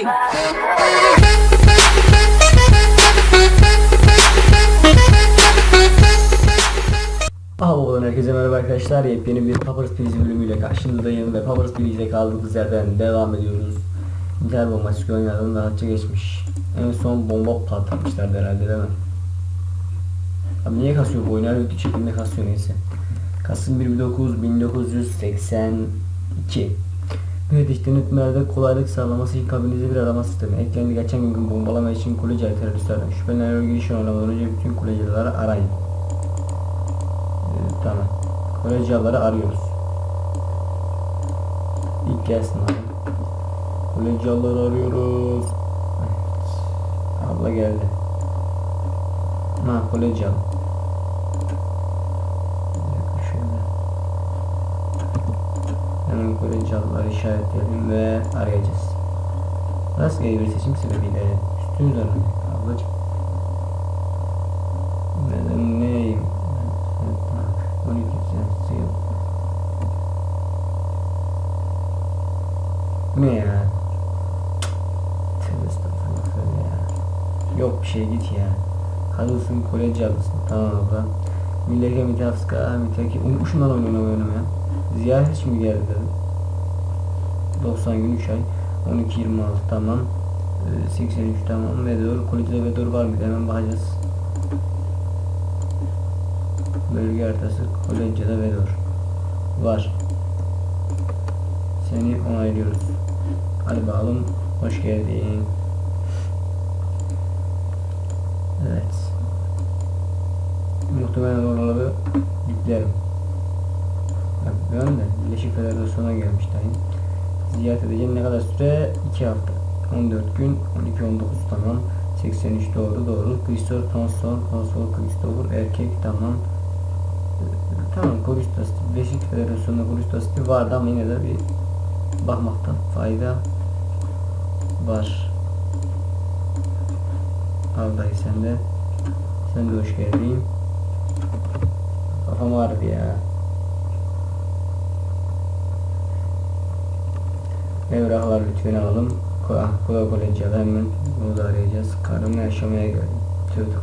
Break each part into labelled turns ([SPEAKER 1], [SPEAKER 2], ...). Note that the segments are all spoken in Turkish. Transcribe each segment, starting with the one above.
[SPEAKER 1] Fight!
[SPEAKER 2] Havadan herkese merhaba arkadaşlar. Yepyeni bir Papers Please bölümüyle karşınızdayım ve Papers Please'e kaldığımız yerden devam ediyoruz. İnter bombası oynadım rahatça geçmiş. En son bomba patlamışlardı herhalde değil mi? Abi niye kasıyor bu oyunlar yurt şeklinde kasıyor neyse. Kasım 29 1982 Mühendisliğin hükümlerde kolaylık sağlaması için kabinize bir arama sistemi eklendi. Geçen gün bombalama için kuleci teröristlerden şüphelenen giriş oynamadan önce bütün kulecileri arayın. Ee, tamam. Kolejyaları arıyoruz. İlk gelsin abi. Kolejyaları arıyoruz. Evet. Abla geldi. Ha kolejyalı. Bir dakika şöyle. Hemen kolejyalıları işaretleyelim ve arayacağız. Rastgele bir seçim sebebiyle üstün üzerine ablacım. Neden neyim? 12 senesi yok. Bu ne ya? Yok bir şey git ya. Kadınsın koleji alısın. Tamam abla. Milleke mitafska mitaki. Unutmuşum lan oyunu oyunu ya. Ziyaret için mi geldi dedim. 90 gün 3 ay. 12 26 tamam. Ee, 83 tamam. Vedor. Kolejide vedor var mı? Hemen bakacağız. Bölge haritası Kolejya'da Vedor. Var. Seni onaylıyoruz. Hadi bakalım. Hoş geldin. Evet. Muhtemelen oraları yüklerim. Ben de Birleşik Federasyon'a gelmiş dayım. Ziyaret edeceğim ne kadar süre? 2 hafta. 14 gün, 12 19 tamam. 83 doğru doğru. Kristor konsol, konsol Kristor erkek tamam. Tamam polis tasdiği, Birleşik Federasyonu'nda polis tasdiği vardı ama yine de bir bakmakta fayda var. Al dayı sen de. Sen de hoş geldin. Kafam ağrıdı ya. Evraklar lütfen alalım. Kola kolejyada hemen bunu da arayacağız. Karımla yaşamaya geldim.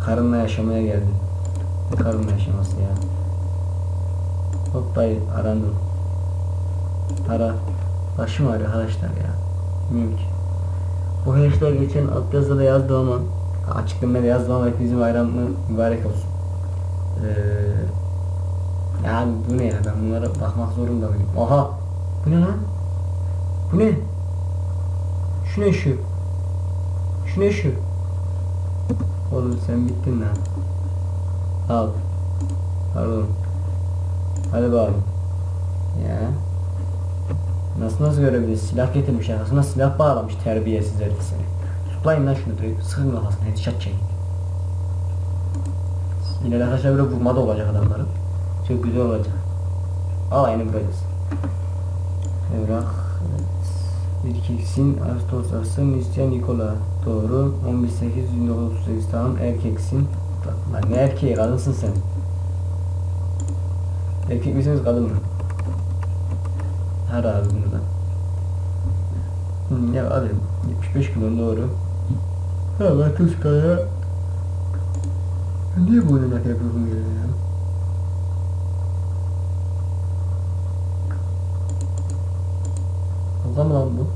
[SPEAKER 2] Karımla yaşamaya geldim. Karımla yaşaması ya. Hop dayı arandım. Ara. Başım ağrıyor arkadaşlar ya. Bilmiyorum. Bu herifler geçen alt yazıda yazdı ama açıklamada yazdı ama hepimizin bayramı mübarek olsun. Ee, ya bu ne ya ben bunlara bakmak zorunda mıyım? Oha! Bu ne lan? Bu ne? Şu ne şu? Şu ne şu? Oğlum sen bittin lan. Al. Pardon. Hadi bakalım. Ya. Nasıl nasıl görebiliriz? Silah getirmiş arkasına silah bağlamış terbiyesiz herif seni. Tutlayın lan şunu direkt. Sıkın kafasına headshot çekin. Yine arkadaşlar böyle vurma da olacak adamların. Çok güzel olacak. Alayını vuracağız. Evrak. Evet. Erkeksin. Ağustos Arsın. Hristiyan Nikola. Doğru. 11 8 1938 tamam. Erkeksin. Lan ne erkeği? Kadınsın sen. Erkek misiniz kadın mı? Her abi bunu da. Hı, ya abi 75 kilo doğru. Ha ben Tuzka'ya Niye bu oynamak yapıyorum ya? Allah mı lan bu?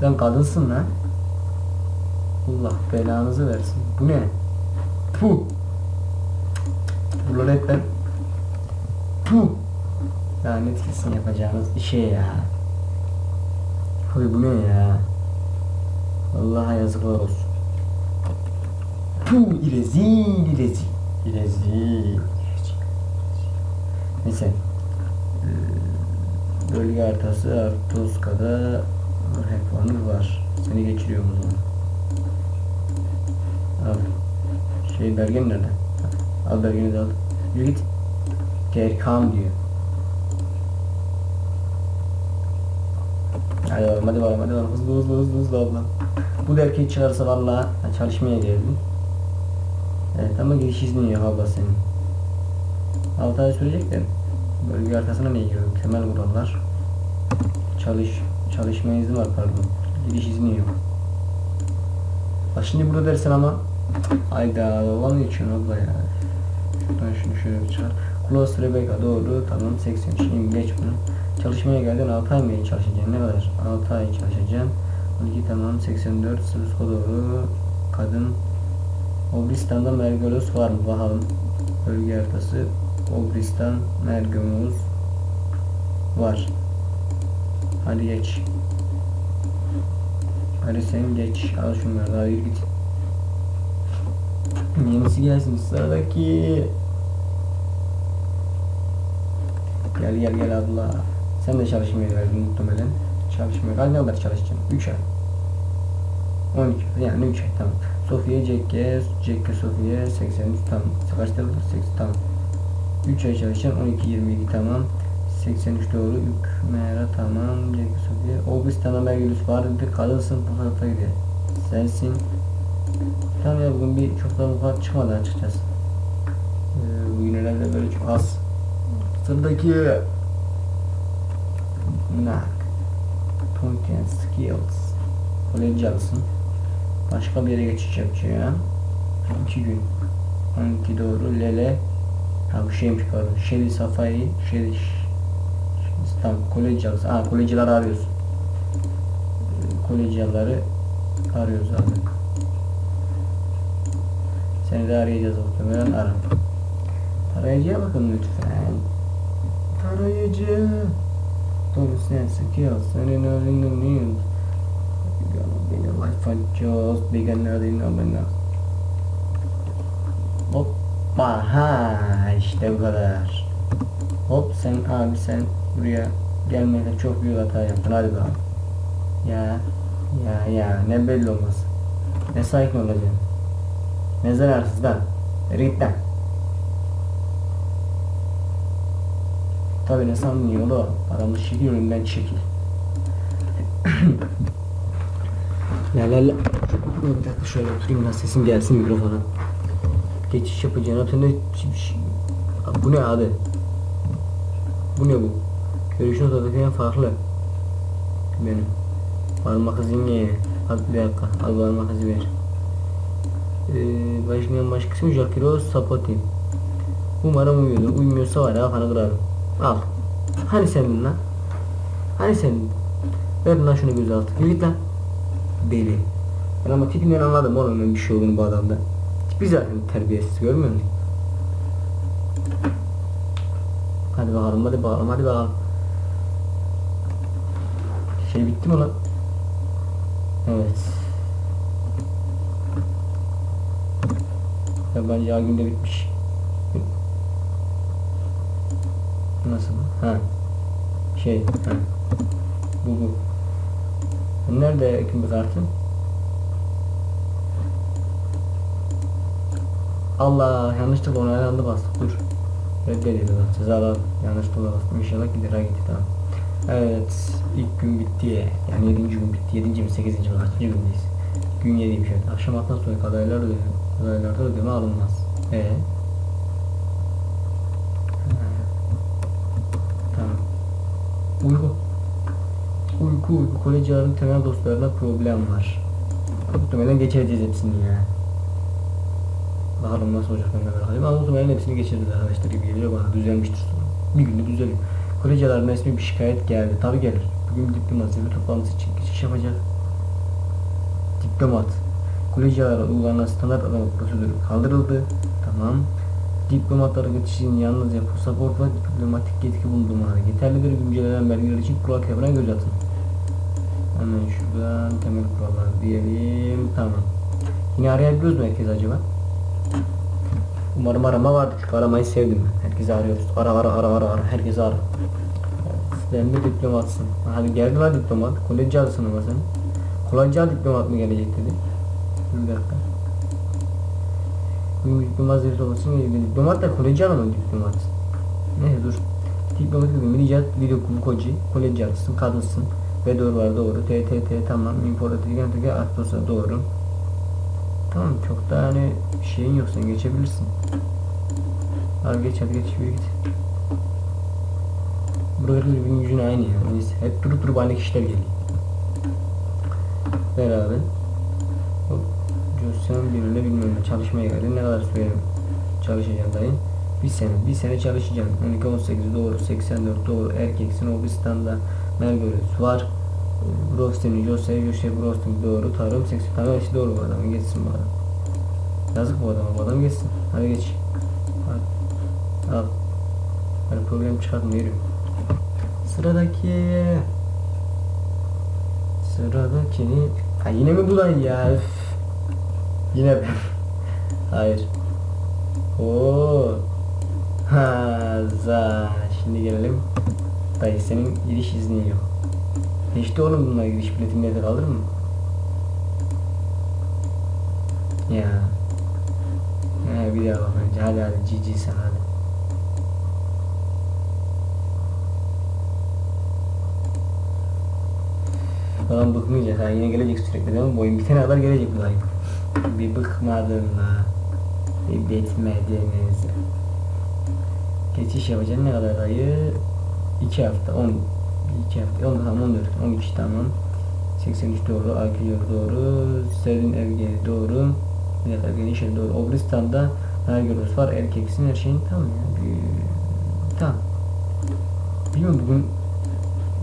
[SPEAKER 2] Sen kadınsın lan. Allah belanızı versin. Bu ne? Puh. Bunları hep ben Puh. Lanet kesin yapacağınız işe ya. Huy bu ne ya? Allah'a yazıklar olsun. Puh irezil irezil. İrezil. Neyse. Bölge haritası Artoska'da Rekvanır var. Seni geçiriyorum o zaman. Al. Şey belgen nerede? Al belgeni de al. Yürü git. Gerkam diyor. Hadi bakalım hadi bakalım hadi bakalım hızlı hızlı hızlı hızlı abla. Bu da erkeği çıkarsa valla çalışmaya geldim. Evet ama giriş izni yok abla senin. 6 ay sürecek de bölge arkasına ne giriyorum? Temel kurallar. Çalış çalışma izni var pardon. Giriş izni yok. Bak şimdi burada dersen ama Hayda olan geçiyorsun abla ya. Şuradan şunu şöyle bir çıkar. Close Rebecca doğru tamam 83 şimdi geç bunu. Çalışmaya geldin 6 ay mı çalışacaksın ne kadar? 6 ay çalışacaksın. 12 tamam 84 Sırsko doğru kadın Obristan'da Mergolus var mı bakalım. Bölge haritası Obristan Mergolus var. Hadi geç. Hadi sen geç. Al şunları daha yürü git. Yenisi gelsin sıradaki. Gel gel gel abla. Sen de çalışmaya verdin muhtemelen. Çalışmaya. Kaç ne kadar çalışacaksın? 3 ay. 12 yani 3 ay tamam. Sofya Cekke, Cekke Sofya 83 tamam. Kaçta bu? 80 tamam. 3 ay çalışacaksın 12 22 tamam. 83 doğru. Ükmera tamam. Cekke Sofya. Obristan'a Mergülüs var dedi. Kadınsın bu tarafa gidiyor. Sensin. Tamam ya bugün bir çok da mutfak çıkmadı açıkçası. Ee, bugün herhalde böyle çok az. Sıradaki Nak Point and Skills Koleji alsın. Başka bir yere geçiş yapacağım. 2 gün. 12 doğru Lele şeymiş pardon. Şeri Safai Şeri Tamam koleji alsın. Ha arıyoruz. Ee, Kolejileri arıyoruz abi. Seni de arayacağız muhtemelen ara. Tarayıcıya bakın lütfen. Tarayıcı. Doğru sen skills. Senin muyum? Benim life just beginner in omener. Hoppa ha işte bu kadar. Hop sen abi sen buraya gelmekle çok büyük hata yaptın hadi bakalım. Ya ya ya ne belli olmaz. Ne sakin olacaksın. Ne zararsız git lan. Tabi ne sanmıyor oğlum. Adamı çekil önümden çekil. la la la. Bir dakika şöyle oturayım da sesim gelsin mikrofona. Geçiş yapacağın atında Bu ne abi? Bu ne bu? Görüşün odadaki en farklı. Benim. Parmak izin. Al bir dakika. Al parmak izi ver. Ee, başlayan başkası mı? Jakiro Sapoti. Umarım uyuyordur. Uyumuyorsa var ya kanı kırarım. Al. Hani senin lan? Hani senin? Ver lan şunu göz altı. Yürü git lan. Deli. Ben ama tipinden anladım oğlum ben bir şey olduğunu bu adamda. Zaten terbiyesiz görmüyor musun? Hadi bakalım hadi bakalım hadi bakalım. Şey bitti mi lan? Evet. Yabancı yağ günde bitmiş. Nasıl? Ha. Şey. Ha. Bu bu. Nerede kimlik kartın? Allah yanlışlıkla onaylandı bastık dur. Reddedildi bak cezalar yanlışlıkla bastım inşallah gider ha gitti tamam. Evet ilk gün bitti yani 7. gün bitti 7. mi 8. mi kaçıncı gündeyiz? Gün 7'ymiş evet. Akşam alttan sonra adaylar ödeme, adaylarda ödeme alınmaz. Ee? Tamam. Uyku. Uyku uyku. Kolejilerin temel dostlarında problem var. Muhtemelen geçireceğiz hepsini ya. Bakalım nasıl olacak ben de merak ediyorum. Ama muhtemelen hepsini geçiririz arkadaşlar gibi geliyor bana. Düzelmiştir sonra. Bir günde düzeliyor. Kolejilerin resmi bir şikayet geldi. Tabi gelir. Bugün diplomat zirve toplantısı için geçiş yapacak. Diplomat. Kolejilara uygulanan standart adama prosedürü kaldırıldı. Tamam. Diplomatların geçişinin yalnızca pasaport ve diplomatik yetki bulunduğuna yeterlidir. Güncellenen belgeler için kural kitabına göz atın. Hemen şuradan temel kurallar diyelim. Tamam. Yine arayabiliyoruz mu herkes acaba? Umarım arama vardır çünkü aramayı sevdim ben. Arıyoruz. Ara ara ara ara ara. Herkesi ara. Sen bir diplomatsın. Hadi geldi lan diplomat. Kolejci alsın ama sen. Kolejci diplomat mı gelecek dedi. Bir dakika. Bu diplomat olmasın ilgili. Diplomat da kolejci mı diplomat? Neyse dur. Diplomat dedim. Minicat video koci. Kolejci alsın. Kadınsın. Ve doğru var doğru. TTT tamam. Informatik yanıtıge Atos'a doğru. Tamam çok da hani şeyin yok sen geçebilirsin. Al geç hadi geç yürü git. Burada birbirinin gücün aynı ya. Neyse hep durup durup aynı kişiler geliyor. Ver abi. Hop. Josyan birine bilmem çalışmaya geldi. Ne kadar süre çalışacaksın dayı? Bir sene. Bir sene çalışacaksın. 12 18 doğru. 84 doğru. Erkeksin. Obistan'da Melgorus var. Brostin, Jose, Jose, Brostin doğru. Tarım 80. Tamam hepsi doğru bu adamın. Geçsin bu adam. Yazık bu adama. Bu adam geçsin. Hadi geç. Hadi. Al. Hadi problem çıkartma yürü. Sıradaki. Sıradaki. Ha yine mi bu lan ya? Üf. Yine ben. Hayır. Oo. Ha za. Şimdi gelelim. Dayı senin giriş iznin yok. İşte oğlum bunlar giriş biletin nedir alır mı? Ya. Ha bir daha bak önce. Hadi hadi cici sen hadi. Falan bıkmayacak ha yine gelecek sürekli değil mi? Boyun bitene kadar gelecek bu dayı. Bir bıkmadın la. Bir bitmediniz. Geçiş yapacaksın ne kadar dayı? 2 hafta 10 2 hafta. 10 tamam 14 13 tamam. 83 doğru. Akıyor doğru. Serin Evge doğru. Bir dakika Evge'nin işe doğru. Obristan'da Nergirus var erkeksin her şeyin tamam ya. Bir- tamam. Bilmiyorum bugün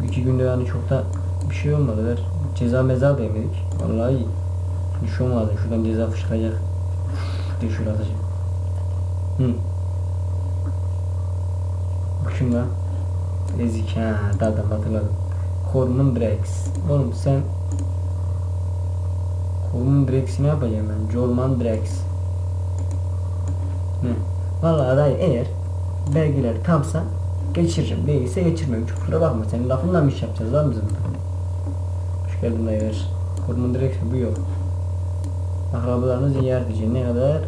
[SPEAKER 2] iki günde yani çok da bir şey olmadı. Ver ceza meza da yemedik. Vallahi iyi. Bir şey olmadı. Şuradan ceza fışkıracak. Diye şöyle atacağım hı. Bu lan Ezik ha tamam hatırladım. Coleman Drex. Oğlum sen Coleman Drex'i ne yapacağım ben? Jolman Drex. Ne? Vallahi dayı eğer belgeler tamsa geçiririm. Değilse geçirmem. Çok kusura bakma. Senin lafınla mı iş yapacağız lan bizim? Hoş geldin dayı ver. Coleman Drex mi? Bu yok. Akrabalarını ziyaret edeceğin ne kadar?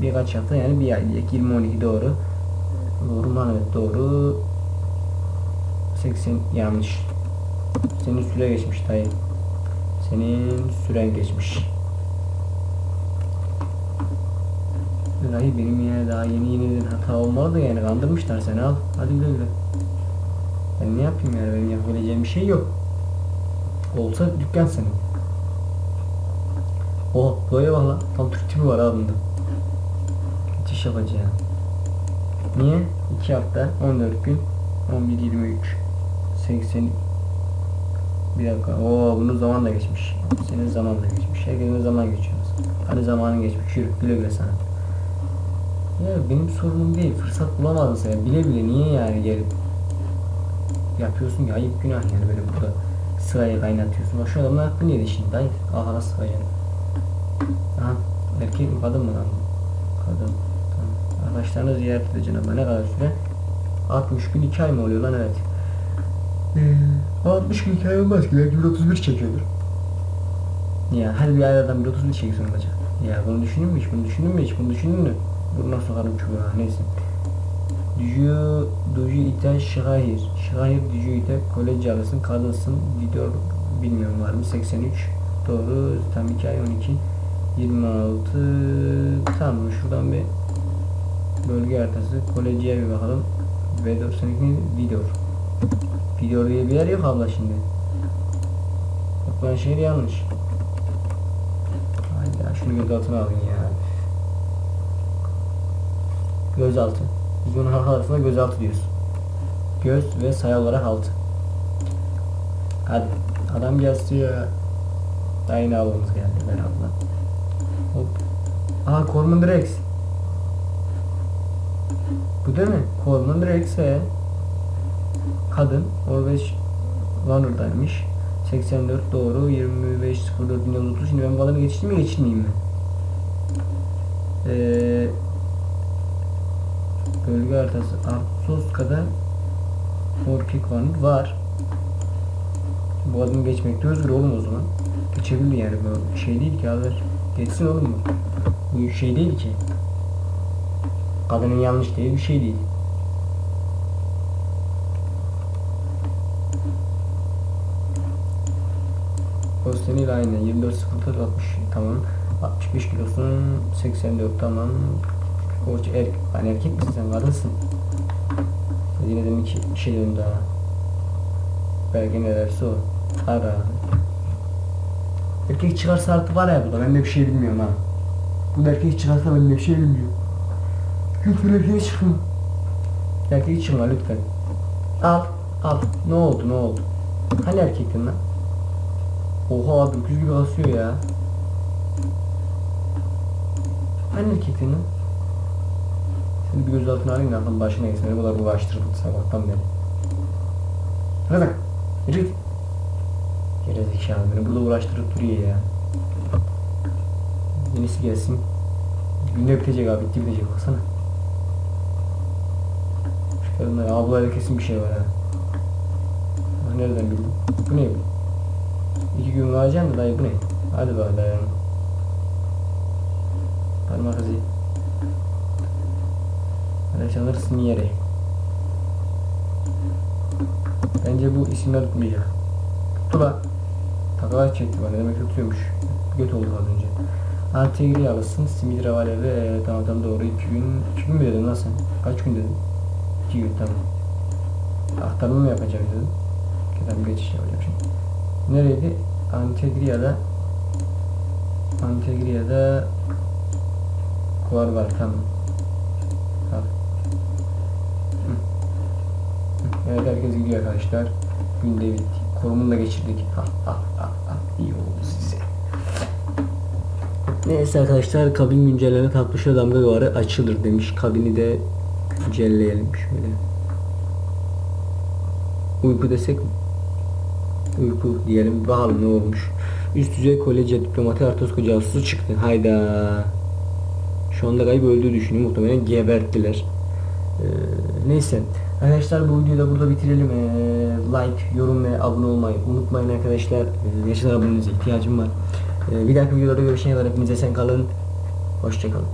[SPEAKER 2] Birkaç hafta yani bir ay diyecek. 20-12 doğru. Doğru mu? Evet doğru. 80 yanlış. Senin süre geçmiş dayı. Senin süren geçmiş. Dayı benim yani daha yeni yeni hata olmalı da yani kandırmışlar seni al. Hadi güle güle. Ben ne yapayım yani benim yapabileceğim bir şey yok. Olsa dükkan senin. Oh böyle bak lan. Tam Türk tipi var adında. Geçiş yapacağım. Niye? 2 hafta 14 gün 11 23 80 bir dakika. Oo bunun zaman da geçmiş. Senin zaman da geçmiş. Herkesin zaman geçiyor. Hadi zamanın geçmiş. Yürü güle güle sana. Ya benim sorunum değil. Fırsat bulamadın sen. Bile bile niye yani gelip yapıyorsun ya ayıp günah yani böyle burada sıraya kaynatıyorsun. Bak şu adamın aklını yedi şimdi. Dayı ahana sıkacaksın. Aha erkek mi kadın mı lan? Kadın. Tamam. Arkadaşlarını ziyaret edeceksin ama ne kadar süre? 60 gün 2 ay mı oluyor lan evet. Ee, 60 gün hikaye olmaz ki belki 131 çekiyordur. Ya her bir aylardan 131 çekiyorsun olacak. Ya bunu düşündün mü hiç? Bunu düşündün mü hiç? Bunu düşündün mü? Burnuna sokarım çubuğa neyse. Dücü, dücü ite şahir. Şahir dücü ite kolej arasın kadınsın. Gidiyor bilmiyorum var mı? 83 doğru. Tam 2 ay 12. 26 tamam şuradan bir bölge haritası kolejciye bir bakalım. V92 video. Video diye bir yer yok abla şimdi. Ben şehir yanlış. Haydi ya şunu gözaltına alın ya. Gözaltı. Biz bunun halk arasında gözaltı diyoruz. Göz ve sayı olarak altı. Hadi. Adam gelsin ya. Daha ablamız geldi. Ben abla. Hop. Aha Coleman Drex. Bu değil mi? Coleman Drex. Kadın. O 5 Runner'daymış. 84 doğru. 25 04 1930. Şimdi ben bu adamı geçireyim mi geçirmeyeyim mi? Eee Bölge haritası Artsoska'da Orkik var? Var. Bu adamı geçmekte özgür oğlum o zaman. Geçebilir yani bu şey değil ki haber. Geçsin oğlum bu. Bu şey değil ki. Kadının yanlış değil bir şey değil. Posteniyle aynı 24 0 60 tamam 65 kilosun 84 tamam Koç er, hani erkek misin sen kadınsın Yine de iki, bir şey dedim daha Belki ne derse o Ara Erkek çıkarsa artık var ya burada ben de bir şey bilmiyorum ha. Bu erkek çıkarsa ben de bir şey bilmiyorum. Lütfen erkeğe çıkma. Erkeğe çıkma lütfen. Al al. Ne oldu ne oldu? Hani erkektin lan? Oha abi öküz gibi asıyor ya. Hani lan? Seni bir göz altına alayım da aklın başına gelsin. Ne kadar uğraştırdık sabahtan beri. Hadi bak. Yürü git. Gerizekalı beni burada uğraştırıp duruyor ya. Yenisi gelsin. Günde bitecek abi bitti bitecek baksana. Şu kadınlar ablayla kesin bir şey var ha. Nereden bildin? Bu ne bu? İki gün kalacağım da dayı bu ne? Hadi be dayan. Parmak izi. Sanırsın yere. Bence bu isimler tutmayacak. Tuttu la. Takılar çekti bana demek tutuyormuş. Göt oldu az önce. Artıya giriyor alırsın. Simit Ravale ve e, tamam tamam doğru iki gün. iki gün mü dedin lan sen? Kaç gün dedin? İki gün tamam. Aktarma mı yapacağım dedim. Bir geçiş yapacağım şimdi. Nereydi? Antegria'da Antegria'da Kuar var tamam. Evet herkes gidiyor arkadaşlar. Günde bitti. Korumunu da geçirdik. Ha ha ha ha. İyi oldu size. Neyse arkadaşlar kabin güncelleme kalkmışa damga yuvarı açılır demiş. Kabini de güncelleyelim şöyle. Uyku desek mi? Uyku diyelim bakalım ne olmuş. Üst düzey kolece diplomati Artosko casusu çıktı. Hayda. Şu anda gayb öldüğü düşünüyor. Muhtemelen geberttiler. Ee, neyse. Arkadaşlar bu videoyu da burada bitirelim. Ee, like, yorum ve abone olmayı unutmayın arkadaşlar. Ee, gerçekten abonenize ihtiyacım var. Ee, bir dahaki videoda görüşene kadar hepinize sen kalın. Hoşçakalın.